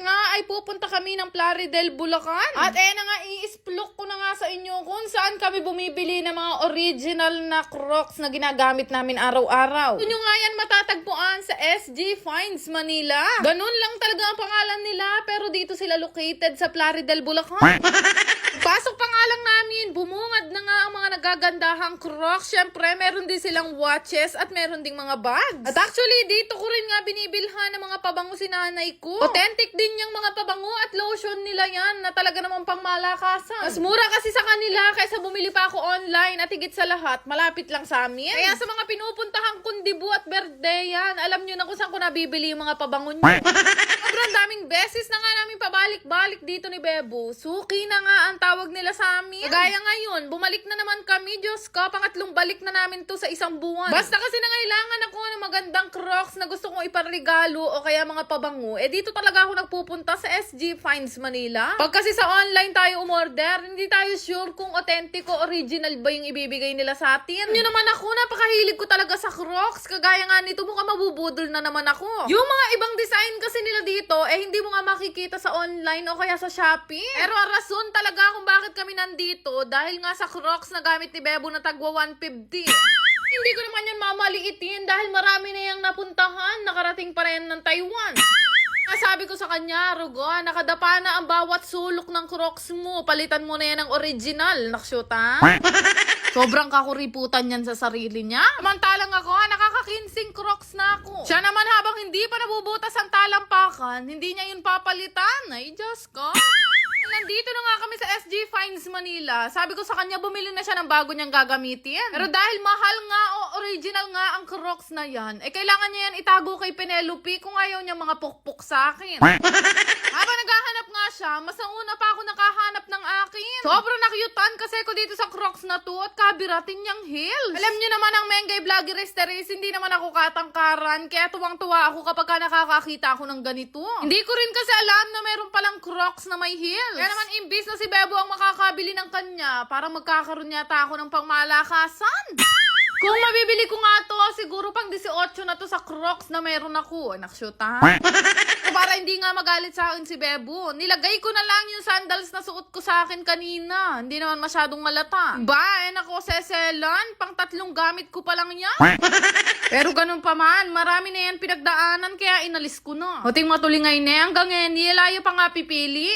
nga ay pupunta kami ng Plaridel, Bulacan. At eh na nga, i-splok ko na nga sa inyo kung saan kami bumibili ng mga original na crocs na ginagamit namin araw-araw. Yun yung nga yan matatagpuan sa SG Finds, Manila. Ganun lang talaga ang pangalan nila, pero dito sila located sa Plaridel, Bulacan. Pasok pa nga lang namin, bumungad na nga ang nagagandahang crocs. Siyempre, meron din silang watches at meron ding mga bags. At actually, dito ko rin nga binibilhan ng mga pabango si nanay ko. Authentic din yung mga pabango at lotion nila yan na talaga namang pangmalakasan. Mas mura kasi sa kanila kaysa bumili pa ako online at higit sa lahat, malapit lang sa amin. Kaya sa mga pinupuntahan kundibu at birthday yan, alam nyo na kung saan ko nabibili yung mga pabango nyo. Sobrang daming beses na nga namin pabalik-balik dito ni Bebo. Suki na nga ang tawag nila sa amin. Kagaya ngayon, bumalik na naman kami. Diyos ko, pangatlong balik na namin to sa isang buwan. Basta kasi nangailangan ako ng magandang crocs na gusto kong iparigalo o kaya mga pabango. Eh dito talaga ako nagpupunta sa SG Finds Manila. Pag kasi sa online tayo umorder, hindi tayo sure kung authentic o original ba yung ibibigay nila sa atin. Yun naman ako, napakahilig ko talaga sa crocs. Kagaya nga nito, mukhang mabubudol na naman ako. Yung mga ibang design kasi nila dito, eh hindi mo nga makikita sa online o kaya sa Shopee. Pero ang rason talaga kung bakit kami nandito, dahil nga sa crocs na gamit ni Bebo na tagwa 150. Hindi ko naman yan mamaliitin dahil marami na yung napuntahan. Nakarating pa rin ng Taiwan. Sabi ko sa kanya, Rugo, nakadapa na ang bawat sulok ng crocs mo. Palitan mo na yan ng original. Naksyuta. Sobrang kakuriputan yan sa sarili niya. Samantalang ako, nakakakinsing crocs na ako. Siya naman habang hindi pa nabubutas ang talampakan, hindi niya yun papalitan. Ay, Diyos ko. Nandito na nga kami sa SG Finds Manila. Sabi ko sa kanya, bumili na siya ng bago niyang gagamitin. Pero dahil mahal nga o original nga ang crocs na yan, eh kailangan niya yan itago kay Penelope kung ayaw niya mga pukpuk sa akin. Habang naghahanap nga siya, mas nauna pa ako nakahanap ng akin. Sobrang nakyutan kasi ko dito sa crocs na to at kabiratin niyang heels. Alam niyo naman ang Mengay Vlogger Esteris, hindi naman ako katangkaran. Kaya tuwang-tuwa ako kapag ka nakakakita ako ng ganito. Hindi ko rin kasi alam na meron palang crocs na may heels. Kaya naman imbis na si Bebo ang makakabili ng kanya, parang magkakaroon yata ako ng pangmalakasan. Kung mabibili ko nga to, siguro pang 18 na to sa Crocs na meron ako. Anak, shoot ha? Para hindi nga magalit sa akin si Bebo, nilagay ko na lang yung sandals na suot ko sa akin kanina. Hindi naman masyadong malata. Ba, eh nako, seselan. Pang tatlong gamit ko pa lang yan. Pero ganun pa man, marami na yan pinagdaanan kaya inalis ko na. Huting matulingay na hanggang ngayon, nilayo pa nga pipili.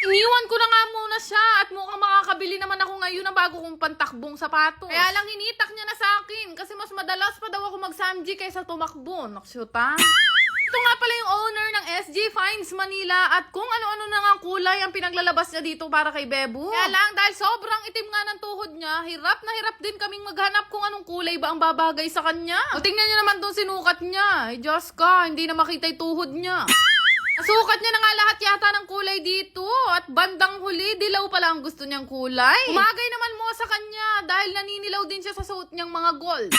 Iniwan ko na nga muna siya at mukhang makakabili naman ako ngayon ng bago kong pantakbong sapatos. Kaya lang hinitak niya na sa akin kasi mas madalas pa daw ako mag-samji kaysa tumakbo. Naksyuta. Ito nga pala yung owner ng SG Finds Manila at kung ano-ano na nga kulay ang pinaglalabas niya dito para kay Bebo. Kaya lang dahil sobrang itim nga ng tuhod niya, hirap na hirap din kaming maghanap kung anong kulay ba ang babagay sa kanya. O tingnan niyo naman tong sinukat niya. Ay Diyos ka, hindi na makita yung tuhod niya. Nasukat niya na nga lahat yata ng kulay dito. At bandang huli, dilaw pala ang gusto niyang kulay. Umagay naman mo sa kanya dahil naninilaw din siya sa suot niyang mga gold.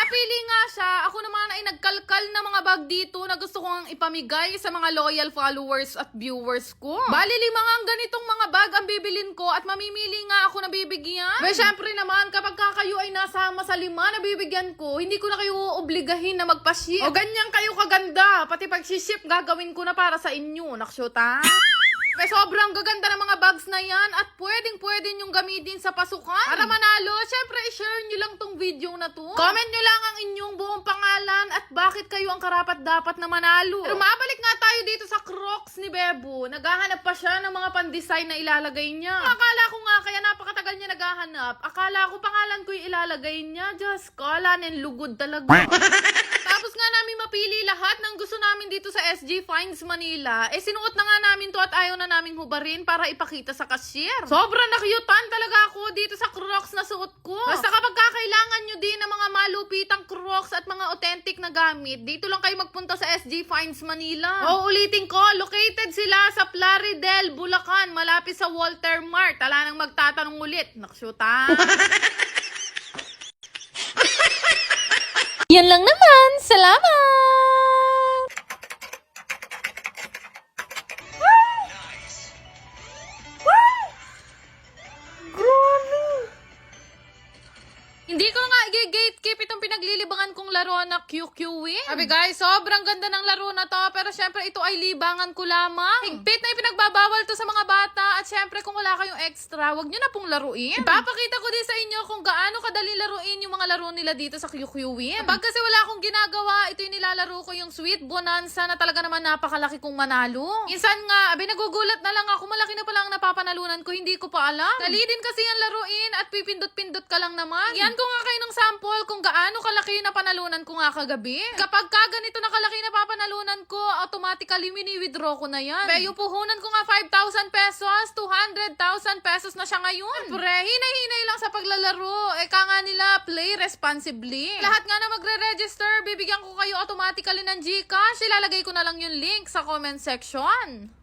Napili nga siya. Ako naman ay nagkalkal na mga bag dito na gusto kong ipamigay sa mga loyal followers at viewers ko. Bali lima nga ang ganitong mga bag ang bibilin ko at mamimili nga ako na bibigyan. Well, syempre naman, kapag ka kayo ay nasama sa lima na bibigyan ko, hindi ko na kayo obligahin na magpa-ship. O ganyan kayo kaganda. Pati pag-ship gagawin ko na para sa inyo. Naksyota? May sobrang gaganda ng mga bags na yan at pwedeng pwede nyong gamitin sa pasukan. Para manalo, syempre i-share nyo lang tong video na to. Comment nyo lang ang inyong buong pangalan at bakit kayo ang karapat dapat na manalo. Pero mabalik nga tayo dito sa Crocs ni Bebo. Naghahanap pa siya ng mga pan-design na ilalagay niya. Akala ko nga kaya napakatagal niya naghahanap. Akala ko pangalan ko yung ilalagay niya. Diyos ko, ala nin lugod talaga. Tapos nga namin mapili lahat ng gusto namin dito sa SG Finds Manila. Eh sinuot na nga namin to at ayaw na naming hubarin para ipakita sa cashier. Sobrang nakyutan talaga ako dito sa Crocs na suot ko. Basta kapag kakailangan nyo din ng mga malupitang Crocs at mga authentic na gamit, dito lang kayo magpunta sa SG Finds Manila. O ulitin ko, located sila sa Plaridel, Bulacan, malapit sa Walter Mart. Tala nang magtatanong ulit. Naksyuta. Yan lang naman. Salamat! Hindi ko nga i-gatekeep itong pinaglilibangan kong laro na QQ Win. Sabi guys, sobrang ganda ng laro na to. Pero syempre, ito ay libangan ko lamang. Higpit na ipinagbabawal to sa mga bata. At syempre, kung wala kayong extra, wag nyo na pong laruin. Ipapakita ko din sa inyo kung gaano kadali laruin yung mga laro nila dito sa QQ Win. Pag kasi wala akong ginagawa, ito yung nilalaro ko yung Sweet Bonanza na talaga naman napakalaki kong manalo. Minsan nga, abay nagugulat na lang ako, malaki na pala ang napapanalunan ko, hindi ko pa alam. Dali din kasi yan laruin at pipindot-pindot ka lang naman. Yan ko nga kayo ng sample kung gaano kalaki na panalunan ko nga kagabi. Kapag ka ganito na kalaki na papanalunan ko, automatically mini-withdraw ko na yan. Yung puhunan ko nga 5,000 pesos, 200,000 pesos na siya ngayon. Pre, hinay-hinay lang sa paglalaro. Eka nga nila, play responsibly. Lahat nga na magre-register, bibigyan ko kayo automatically ng Gcash. Ilalagay ko na lang yung link sa comment section.